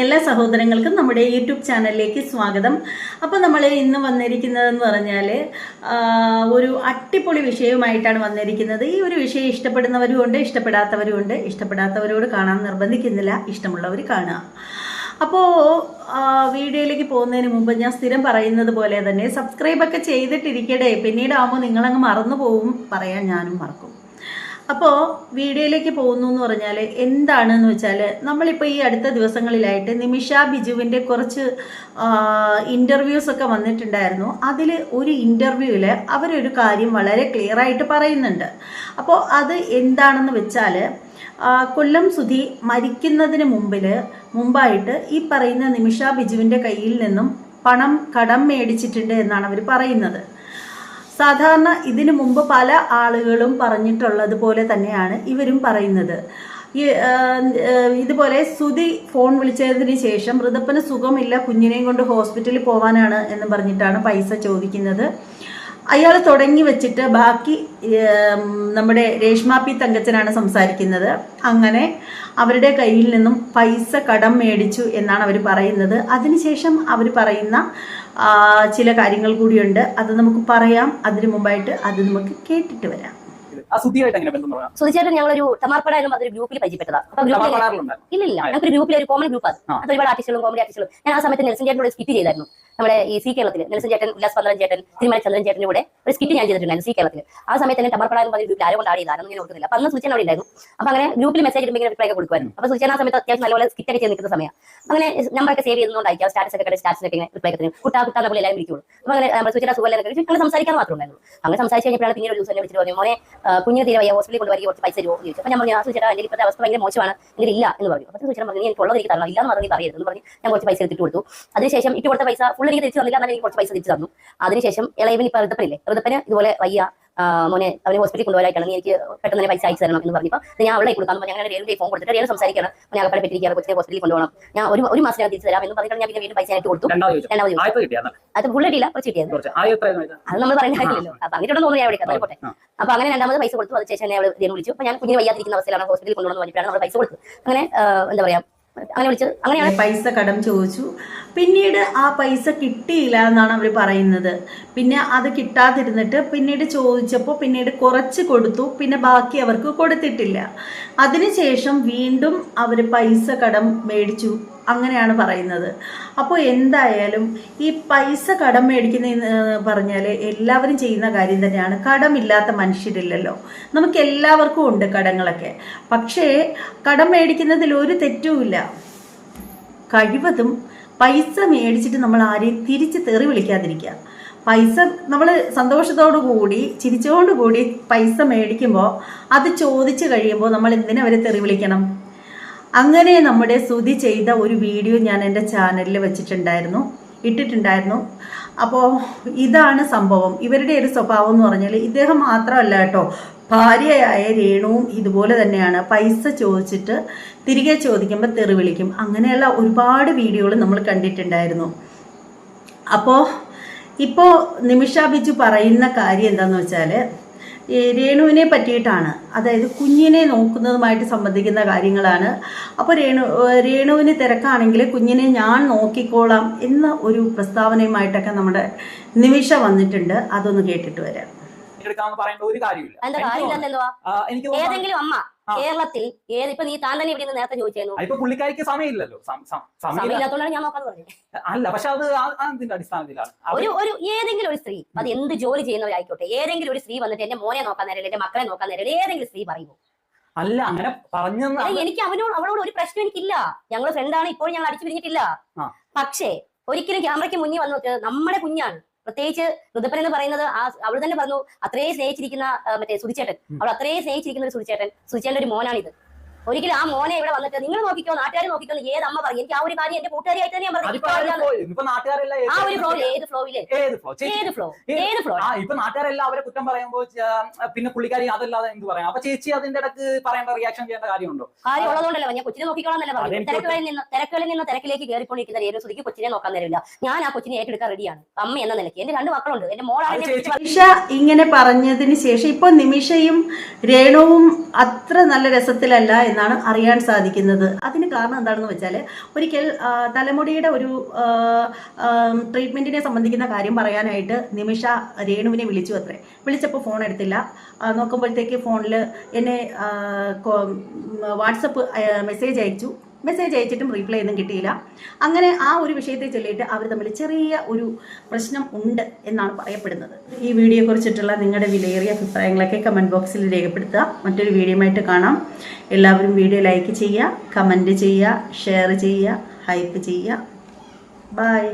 എല്ലാ സഹോദരങ്ങൾക്കും നമ്മുടെ യൂട്യൂബ് ചാനലിലേക്ക് സ്വാഗതം. അപ്പോൾ നമ്മൾ ഇന്ന് വന്നിരിക്കുന്നതെന്ന് പറഞ്ഞാൽ ഒരു അട്ടിപ്പൊളി വിഷയവുമായിട്ടാണ് വന്നിരിക്കുന്നത്. ഈ ഒരു വിഷയം ഇഷ്ടപ്പെടുന്നവരും ഉണ്ട് ഇഷ്ടപ്പെടാത്തവരും ഉണ്ട്. ഇഷ്ടപ്പെടാത്തവരോട് കാണാൻ നിർബന്ധിക്കുന്നില്ല ഇഷ്ടമുള്ളവർ കാണുക. അപ്പോൾ വീഡിയോയിലേക്ക് പോകുന്നതിന് മുമ്പ് ഞാൻ സ്ഥിരം പറയുന്നത് പോലെ തന്നെ സബ്സ്ക്രൈബൊക്കെ ചെയ്തിട്ടിരിക്കട്ടെ. പിന്നീടാകുമ്പോൾ നിങ്ങളങ്ങ് മറന്നു പോവും പറയാൻ ഞാനും മറക്കും. അപ്പോൾ വീഡിയോയിലേക്ക് പോകുന്നു എന്ന് പറഞ്ഞാൽ എന്താണെന്ന് വെച്ചാൽ നമ്മളിപ്പോൾ ഈ അടുത്ത ദിവസങ്ങളിലായിട്ട് നിമിഷ ബിജുവിന്റെ കുറച്ച് ഇന്റർവ്യൂസ് ഒക്കെ വന്നിട്ടുണ്ടായിരുന്നു. അതിൽ ഒരു ഇന്റർവ്യൂവിൽ അവരൊരു കാര്യം വളരെ ക്ലിയർ ആയിട്ട് പറയുന്നുണ്ട്. അപ്പോൾ അത് എന്താണെന്ന് വെച്ചാൽ കൊല്ലം സുധി മരിക്കുന്നതിന് മുമ്പിൽ മുമ്പായിട്ട് ഈ പറയുന്ന നിമിഷ ബിജുവിന്റെ കയ്യിൽ നിന്നും പണം കടം മേടിച്ചിട്ടുണ്ട് എന്നാണ് അവർ പറയുന്നത്. സാധാരണ ഇതിനു മുമ്പ് പല ആളുകളും പറഞ്ഞിട്ടുള്ളത് പോലെ തന്നെയാണ് ഇവരും പറയുന്നത്. ഇതുപോലെ സുതി ഫോൺ വിളിച്ചതിന് ശേഷം ഋതപ്പന് സുഖമില്ല കുഞ്ഞിനെയും കൊണ്ട് ഹോസ്പിറ്റലിൽ പോകാനാണ് എന്ന് പറഞ്ഞിട്ടാണ് പൈസ ചോദിക്കുന്നത്. അയാൾ തുടങ്ങി വെച്ചിട്ട് ബാക്കി നമ്മുടെ രേഷ്മ പി തങ്കച്ചനാണ് സംസാരിക്കുന്നത്. അങ്ങനെ അവരുടെ കയ്യിൽ നിന്നും പൈസ കടം മേടിച്ചു എന്നാണ് അവർ പറയുന്നത്. അതിനുശേഷം അവർ പറയുന്ന ചില കാര്യങ്ങൾ കൂടിയുണ്ട്. അത് നമുക്ക് പറയാം. അതിനു മുമ്പായിട്ട് അത് നമുക്ക് കേട്ടിട്ട് വരാം. സുധിച്ചേട്ടൻ ഞങ്ങളൊരു തമാർപ്പട എന്ന് പറഞ്ഞൊരു ഗ്രൂപ്പിൽ പരിചയപ്പെട്ടതാണ് അപ്പൊ ഗ്രൂപ്പിൽ ഇല്ലില്ല. ഞങ്ങൾക്ക് ഗ്രൂപ്പിൽ ഒരു കോമൺ ഗ്രൂപ്പ് അത് ഒരുപാട് ആർട്ടിസ്റ്റുകളും കോമഡി ആർട്ടിസ്റ്റുകളും ഞാൻ ആ സമയത്ത് നെൽസൺ ചേട്ടനോട് സ്കിറ്റ് ചെയ്തായിരുന്നു. നമ്മുടെ ഈ സി കേരളത്തിൽ നെൽസൺ ചേട്ടൻ ഉല്ലാസ് പന്ത്രൻ ചേട്ടൻ തിരുമല ചന്ദ്രൻ ചേട്ടന്റെ കൂടെ ഒരു സ്കിറ്റ് ഞാൻ ചെയ്തിട്ടുണ്ടായിരുന്നു സി കേരളത്തിൽ ആ സമയത്ത് തന്നെ തമർപ്പട എന്ന് പറഞ്ഞ ഗ്രൂപ്പിൽ ആരോ കൊണ്ട് ആഡ് ചെയ്താലും ഞാൻ ഓർക്കുന്നില്ല. അപ്പൊ അന്ന് സൂചന അവിടെ ഉണ്ടായിരുന്നു. അപ്പൊ അങ്ങനെ ഗ്രൂപ്പിൽ മെസ്സേജ് ഇടുമ്പോൾ റിപ്ലൈ ഒക്കെ കൊടുക്കുമായിരുന്നു. അപ്പൊ സൂചന ആ സമയത്ത് അത്യാവശ്യം നല്ലപോലെ സ്കിറ്റ് ഒക്കെ ചെയ്ത് നിൽക്കുന്ന സമയം അങ്ങനെ നമ്പറൊക്കെ സേവ് ചെയ്തുകൊണ്ടായിരിക്കും സ്റ്റാറ്റസ് ഒക്കെ സ്റ്റാറ്റസ് ഒക്കെ റിപ്ലൈ ഒക്കെ കുട്ടാ കുട്ടാ നമ്മൾ എല്ലാവരും വിളിക്കുള്ളൂ. അപ്പൊ അങ്ങനെ നമ്മുടെ സൂചന സുഖം അങ്ങനെ സംസാരിക്കാൻ മാത്രമേ ഉണ്ടായിരുന്നു അങ്ങനെ സംസാരിച്ച് കഴിഞ്ഞപ്പോഴാണ് പിന്നീട് ഒരു ദിവസം വിളിച്ചിട്ട് പറഞ്ഞു മോനെ കുഞ്ഞിന് തീരെ വയ്യ ഹോസ്പിറ്റലിൽ കൊണ്ടുവരിക കുറച്ച് പൈസ രൂപ എന്ന് ചോദിച്ചു. അപ്പോൾ ഞാൻ പറഞ്ഞു ആ സുചേട്ടാ എന്റെ ഇപ്പോഴത്തെ അവസ്ഥ ഭയങ്കര മോശമാണ് എങ്കിൽ ഇല്ല എന്ന് പറഞ്ഞു. അപ്പോൾ സുചേട്ടൻ പറഞ്ഞു എനിക്ക് ഉള്ളത് എനിക്ക് തരണം. ഇല്ലാന്ന് പറഞ്ഞു പറയരുത് എന്ന് പറഞ്ഞു. ഞാൻ കുറച്ച് പൈസ എടുത്തിട്ട് കൊടുത്തു. അതിനുശേഷം ഇട്ട് കൊടുത്ത പൈസ ഫുൾ എനിക്ക് തിരിച്ചു തന്നില്ല എന്നാൽ എനിക്ക് കുറച്ച് പൈസ തിരിച്ചു തന്നു. അതിനുശേഷം ഇളയവൻ ഇപ്പൊ ഋതപ്പനില്ലേ ഋതപ്പന് ഇതുപോലെ വയ്യ. മോനെ അവനെ ഹോസ്പിറ്റലിൽ കൊണ്ടുപോകാനായിട്ടാണ് നീ എനിക്ക് പെട്ടെന്ന് തന്നെ പൈസ അയച്ചു തരണം എന്ന് പറഞ്ഞപ്പോൾ ഞാൻ അവളെ കൊടുക്കാൻ അങ്ങനെ രേണുടെ ഫോൺ കൊടുത്തിട്ട് രേണു സംസാരിക്കണം. ഞാൻ അകപ്പടെ പറ്റിയിരിക്കുകയാണ് കൊച്ചിനെ ഹോസ്പിറ്റലിൽ കൊണ്ടുപോകണം. ഞാൻ ഒരു ഒരു മാസം ഞാൻ തിരിച്ചു തരാം എന്ന് പറഞ്ഞിട്ട് ഞാൻ പിന്നെ വീണ്ടും പൈസ ആയിട്ട് കൊടുത്തു. രണ്ടാമത് അത് കിട്ടിയില്ല കുറച്ച് കിട്ടിയത്. അത് നമ്മൾ കാര്യമില്ലല്ലോ. അപ്പൊ അങ്ങനെ തോന്നുന്നു ഞാൻ വിളിക്കാം പോട്ടെ അപ്പൊ അങ്ങനെ രണ്ടാമത് പൈസ കൊടുത്തു. അത് ശേഷം അവൾ രേണു വിളിച്ചു. അപ്പൊ ഞാൻ കുഞ്ഞിന് വയ്യാതിരിക്കുന്ന അവസ്ഥയിലാണ് ഹോസ്പിറ്റലിൽ കൊണ്ടുവന്ന് പറഞ്ഞിട്ടാണ് നമ്മൾ പൈസ കൊടുത്തു അങ്ങനെ എന്താ പറയാ അങ്ങനെ വിളിച്ചത്. അങ്ങനെയാണ് പൈസ കടം ചോദിച്ചു. പിന്നീട് ആ പൈസ കിട്ടിയില്ല എന്നാണ് അവർ പറയുന്നത്. പിന്നെ അത് കിട്ടാതിരുന്നിട്ട് പിന്നീട് ചോദിച്ചപ്പോൾ പിന്നീട് കുറച്ച് കൊടുത്തു. പിന്നെ ബാക്കി അവർക്ക് കൊടുത്തിട്ടില്ല. അതിനുശേഷം വീണ്ടും അവർ പൈസ കടം മേടിച്ചു. അങ്ങനെയാണ് പറയുന്നത്. അപ്പോൾ എന്തായാലും ഈ പൈസ കടം മേടിക്കുന്ന പറഞ്ഞാൽ എല്ലാവരും ചെയ്യുന്ന കാര്യം തന്നെയാണ്. കടമില്ലാത്ത മനുഷ്യരില്ലല്ലോ. നമുക്ക് എല്ലാവർക്കും ഉണ്ട് കടങ്ങളൊക്കെ. പക്ഷേ കടം മേടിക്കുന്നതിൽ ഒരു തെറ്റുമില്ല. കഴിവതും പൈസ മേടിച്ചിട്ട് നമ്മൾ ആരെയും തിരിച്ച് തെറി വിളിക്കാതിരിക്കുക. പൈസ നമ്മൾ സന്തോഷത്തോടു കൂടി ചിരിച്ചോടു കൂടി പൈസ മേടിക്കുമ്പോൾ അത് ചോദിച്ചു കഴിയുമ്പോൾ നമ്മൾ എന്തിനവരെ തെറി വിളിക്കണം? അങ്ങനെ നമ്മുടെ സ്തുതി ചെയ്ത ഒരു വീഡിയോ ഞാൻ എന്റെ ചാനലിൽ വെച്ചിട്ടുണ്ടായിരുന്നു ഇട്ടിട്ടുണ്ടായിരുന്നു. അപ്പോൾ ഇതാണ് സംഭവം. ഇവരുടെ ഒരു സ്വഭാവം എന്ന് പറഞ്ഞാൽ ഇദ്ദേഹം മാത്രമല്ല കേട്ടോ ഭാര്യയായ രേണുവും ഇതുപോലെ തന്നെയാണ്. പൈസ ചോദിച്ചിട്ട് തിരികെ ചോദിക്കുമ്പോൾ തെറി വിളിക്കും. അങ്ങനെയുള്ള ഒരുപാട് വീഡിയോകൾ നമ്മൾ കണ്ടിട്ടുണ്ടായിരുന്നു. അപ്പോൾ ഇപ്പോൾ നിമിഷ ബിജു പറയുന്ന കാര്യം എന്താണെന്ന് വെച്ചാൽ രേണുവിനെ പറ്റിയിട്ടാണ്. അതായത് കുഞ്ഞിനെ നോക്കുന്നതുമായിട്ട് സംബന്ധിക്കുന്ന കാര്യങ്ങളാണ്. അപ്പോൾ രേണു രേണുവിന് തിരക്കാണെങ്കിൽ കുഞ്ഞിനെ ഞാൻ നോക്കിക്കോളാം എന്ന ഒരു പ്രസ്താവനയുമായിട്ടൊക്കെ നമ്മുടെ നിമിഷ വന്നിട്ടുണ്ട്. അതൊന്ന് കേട്ടിട്ട് വരാം. എടുക്കാമെന്ന് പറയേണ്ട ഒരു കാര്യമില്ല. എനിക്ക് ഏതെങ്കിലും അമ്മ കേരളത്തിൽ ഏത് ഇപ്പൊ നീ താൻ തന്നെ ഇവിടെ നേരത്തെ ചോദിച്ചായിരുന്നു ഇപ്പൊ പുള്ളിക്കാരിക്ക് സമയമില്ലല്ലോ. ഞാൻ നോക്കാൻ പറഞ്ഞത് അല്ല പക്ഷെ അത് അതിന്റെ അടിസ്ഥാനത്തിലാണ്. ഒരു ഒരു ഏതെങ്കിലും ഒരു സ്ത്രീ അത് എന്ത് ജോലി ചെയ്യുന്നവരായിക്കോട്ടെ ഏതെങ്കിലും ഒരു സ്ത്രീ വന്നിട്ട് എന്റെ മോനെ നോക്കാൻ നേരം എന്റെ മക്കളെ നോക്കാൻ നേരം ഏതെങ്കിലും സ്ത്രീ പറയുമോ? അല്ല അങ്ങനെ പറഞ്ഞു എനിക്ക് അവനോട് അവളോട് ഒരു പ്രശ്നം എനിക്കില്ല. ഞങ്ങൾ ഫ്രണ്ടാണ് ഇപ്പോഴും ഞങ്ങൾ അടിച്ചു പിരിഞ്ഞിട്ടില്ല. പക്ഷേ ഒരിക്കലും ക്യാമറയ്ക്ക് മുന്നിൽ വന്നു നമ്മുടെ കുഞ്ഞാണ്. പ്രത്യേകിച്ച് റുദപ്പൻ എന്ന് പറയുന്നത് ആ അവൾ തന്നെ പറഞ്ഞു അത്രയും സ്നേഹിച്ചിരിക്കുന്ന മറ്റേ സുധിച്ചേട്ടൻ. അവൾ അത്രയും സ്നേഹിച്ചിരിക്കുന്ന ഒരു സുധിച്ചേട്ടൻ. സുധിച്ചേട്ടന്റെ ഒരു മോനാണിത്. ഒരിക്കലും ആ മോനെ ഇവിടെ വന്നിട്ട് നിങ്ങൾ നോക്കിക്കോ നാട്ടുകാർ നോക്കിക്കോ ഏത് അമ്മ പറയും. എനിക്ക് ആ ഒരു കാര്യം എന്റെ കൂട്ടുകാരിയായിട്ട് തന്നെ പറഞ്ഞു. ആ ഒരു ഫ്ലോയിൽ ഏത് ഫ്ലോയിൽ ഏത് ഫ്ലോ ഏത് ഫ്ലോ ഏത് ഫ്ലോ ആ ഇപ്പൊ നാട്ടുകാരെല്ലാം അവരെ കുറ്റം പറയുമ്പോ പിന്നെ പുള്ളിക്കാരി അതല്ലാതെ എന്ത് പറയാം? അപ്പൊ ചേച്ചി അതിന്റെ ഇടയ്ക്ക് പറയേണ്ട റിയാക്ഷൻ ചെയ്യേണ്ട കാര്യമുണ്ടോ? കാര്യം ഉള്ളതുകൊണ്ടല്ലോ ഞാൻ കൊച്ചിനെ നോക്കിക്കോളാന്നല്ല പറഞ്ഞു തിരക്കുകളിൽ നിന്ന് തിരക്കുകളിൽ നിന്ന് തിരക്കിലേക്ക് കയറിക്കൊണ്ടിരിക്കുന്ന ഏത് സുധിക്ക് കൊച്ചിനെ നോക്കാൻ നേരമില്ല. ഞാൻ ആ കൊച്ചിനെ ഏറ്റെടുക്കാൻ റെഡിയാണ് അമ്മ എന്ന നിലയ്ക്ക്. എന്റെ രണ്ട് മക്കളുണ്ട്. എന്റെ മോളാണ് നിമിഷ ഇങ്ങനെ പറഞ്ഞതിന് ശേഷം ഇപ്പൊ നിമിഷയും രേണുവും അത്ര നല്ല രസത്തിലല്ല എന്നാണ് അറിയാൻ സാധിക്കുന്നത്. അതിന് കാരണം എന്താണെന്ന് വെച്ചാൽ ഒരിക്കൽ തലമുടിയുടെ ഒരു ട്രീറ്റ്മെന്റിനെ സംബന്ധിക്കുന്ന കാര്യം പറയാനായിട്ട് നിമിഷ രേണുവിനെ വിളിച്ചു അത്രേ. വിളിച്ചപ്പോൾ ഫോൺ എടുത്തില്ല. നോക്കുമ്പോഴത്തേക്ക് ഫോണിൽ എന്നെ വാട്സപ്പ് മെസ്സേജ് അയച്ചു. മെസ്സേജ് അയച്ചിട്ടും റീപ്ലൈ ഒന്നും കിട്ടിയില്ല. അങ്ങനെ ആ ഒരു വിഷയത്തെ ചൊല്ലിയിട്ട് അവർ തമ്മിൽ ചെറിയ ഒരു പ്രശ്നം ഉണ്ട് എന്നാണ് പറയപ്പെടുന്നത്. ഈ വീഡിയോ കുറിച്ചിട്ടുള്ള നിങ്ങളുടെ വിലയേറിയ അഭിപ്രായങ്ങളൊക്കെ കമന്റ് ബോക്സിൽ രേഖപ്പെടുത്തുക. മറ്റൊരു വീഡിയോയുമായിട്ട് കാണാം. എല്ലാവരും വീഡിയോ ലൈക്ക് ചെയ്യുക കമന്റ് ചെയ്യുക ഷെയർ ചെയ്യുക ഹൈപ്പ് ചെയ്യുക. ബൈ